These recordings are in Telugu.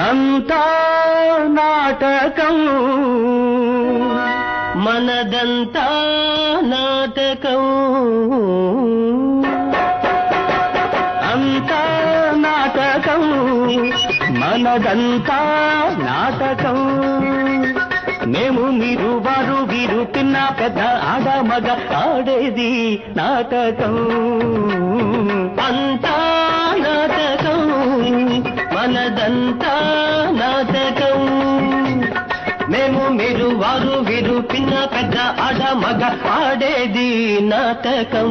అంతా నాటకం. మనదంతా నాటకం. అంతా నాటకం. మనదంతా నాటకం. మేము మీరు వారు వీరు తిన్న పెద్ద ఆడ మగ ఆడేది నాటకం. అంతా మనదంతా నాటకం. మేము మీరు వారు వీరు పిన్న పెద్ద ఆడ మగ ఆడేది నాటకం.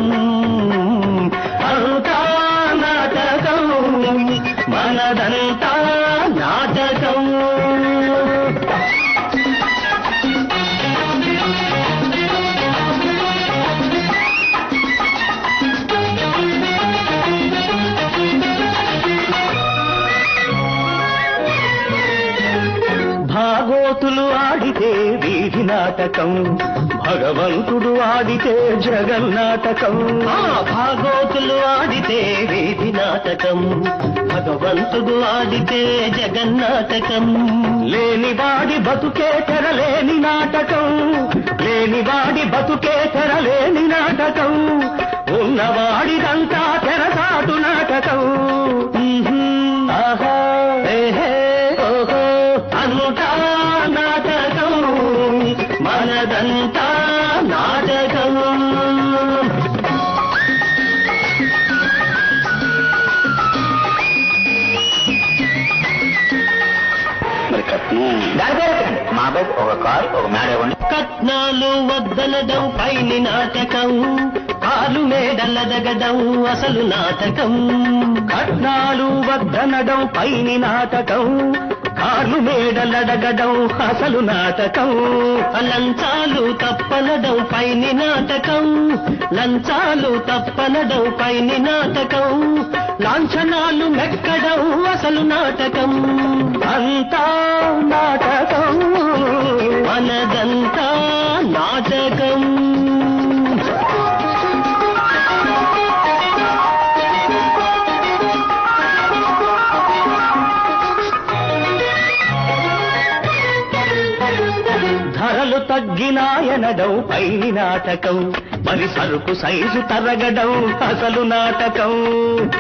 ఆడితే వీధి నాటకం. భగవంతుడు ఆడితే జగన్నాటకం భాగోతులు ఆడితే వీధి నాటకం. భగవంతుడు ఆడితే జగన్నాటకం లేనివాడి బతుకే తెరలేని నాటకం. లేనివాడి బతుకే తెరలేని నాటకం. ఉన్నవాడిదంతా తెరసాటు నాటకం. మా బాబు ఒక కారు ఒక మేడ ఇవ్వండి. కట్నాలు వద్దనడం పైని నాటకం కాలు మేడలదగడం అసలు నాటకం. కట్నాలు వద్దనడం పైని నాటకం కాలు మేడలడగడం అసలు నాటకం. లంచాలు తప్పనడం పైని నాటకం. లంచాలు తప్పనడం పైని నాటకం. లాంఛనాలు మెక్కడం అసలు నాటకం. అంతా ధరలు తగ్గినాయనడం పైని నాటకం. మరి సరుకు సైజు తరగడం అసలు నాటకం.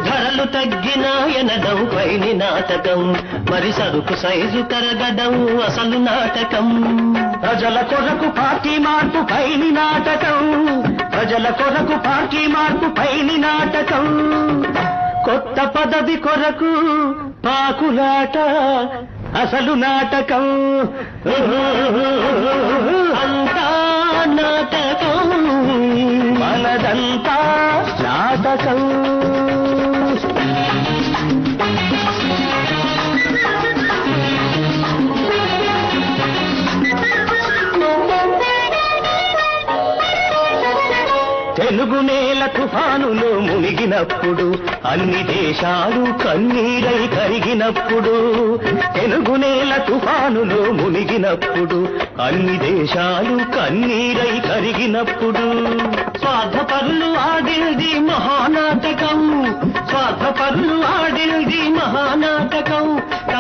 ధరలు తగ్గినాయనడం పైని నాటకం. మరి సరుకు సైజు తరగడం అసలు నాటకం. ప్రజల కొరకు పార్టీ మార్పు పైని నాటకం. ప్రజల కొరకు పార్టీ మార్పు పైని నాటకం. కొత్త పదవి కొరకు పాకులాట అసలు నాటకం. అంతా నాటకం. మనదంతా నాటకం. తెలుగు నేల తుఫానులో మునిగినప్పుడు అన్ని దేశాలు కన్నీరై కరిగినప్పుడు తెలుగు నేల తుఫానులో మునిగినప్పుడు అన్ని దేశాలు కన్నీరై కరిగినప్పుడు. స్వార్థపరులు ఆడింది మహానాటకం స్వార్థపరులు ఆడింది మహానాటకం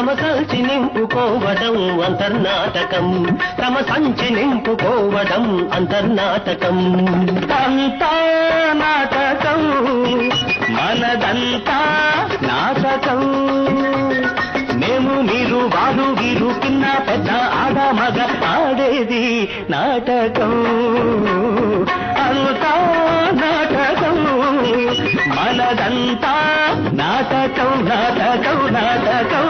తమ సంచి నింపుకోవడం అంతర్నాటకం. తమ సంచి నింపుకోవడం అంతర్నాటకం. అంతా నాటకం మనదంతా నాటకం. మేము మీరు వారు వీరు కింద పెద్ద ఆడ మగ ఆడేది నాటకం. అంతా నాటకం మనదంతా నాటకం నాటకం.